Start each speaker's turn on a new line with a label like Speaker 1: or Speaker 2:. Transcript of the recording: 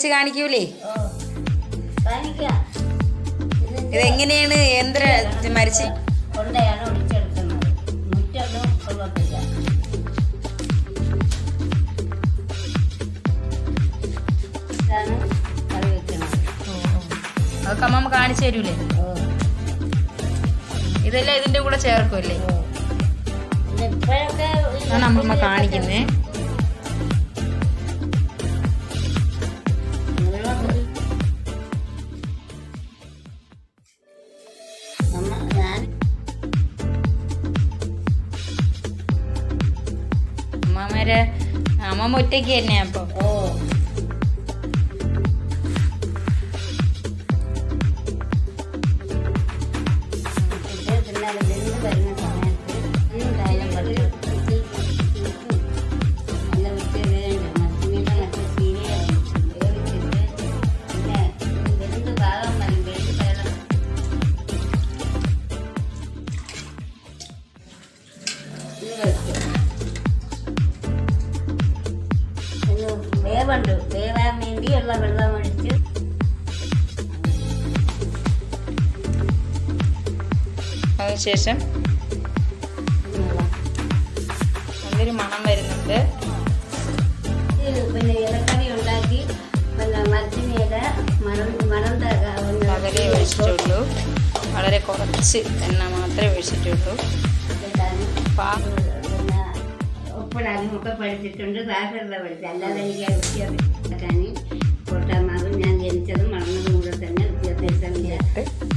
Speaker 1: വെച്ച് കാണിക്കൂലേ? ഇതെങ്ങനെയാണ്? യന്ത്ര മരിച്ച്
Speaker 2: അമ്മ
Speaker 1: അതൊക്കെ കാണിച്ചു തരൂലേ? ഇതെല്ലാം ഇതിന്റെ കൂടെ ചേർക്കുമല്ലേ അതാണ് അമ്മമ്മ കാണിക്കുന്നേ. അമ്മമ്മരെ അമ്മമ്മ ഒറ്റയ്ക്ക് തന്നെയാ അപ്പൊ.
Speaker 2: ഓ. ഇത് വേവുണ്ട് വേവാൻ വേണ്ടിയുള്ള വെള്ളം ഒഴിച്ച്.
Speaker 1: അതിനുശേഷം നല്ലൊരു മണം വരുന്നുണ്ട്.
Speaker 2: പിന്നെ ഇലക്കറി ഉണ്ടാക്കി. പിന്നെ മരത്തിനില മണം മണം തക-
Speaker 1: പകലേ ഒഴിച്ചിട്ടുള്ളൂ. വളരെ കുറച്ച് എണ്ണ മാത്രമേ ഒഴിച്ചിട്ടുള്ളൂ. പാ
Speaker 2: പിന്നെ ഉപ്പിടാനും ഒക്കെ പഠിച്ചിട്ടുണ്ട് സാധനമുള്ള പഠിച്ചത് അല്ലാതെ എനിക്ക് വിദ്യാഭ്യാസം ഞാൻ ജനിച്ചതും വളർന്നതും കൂടെ തന്നെ വ്യത്യാസം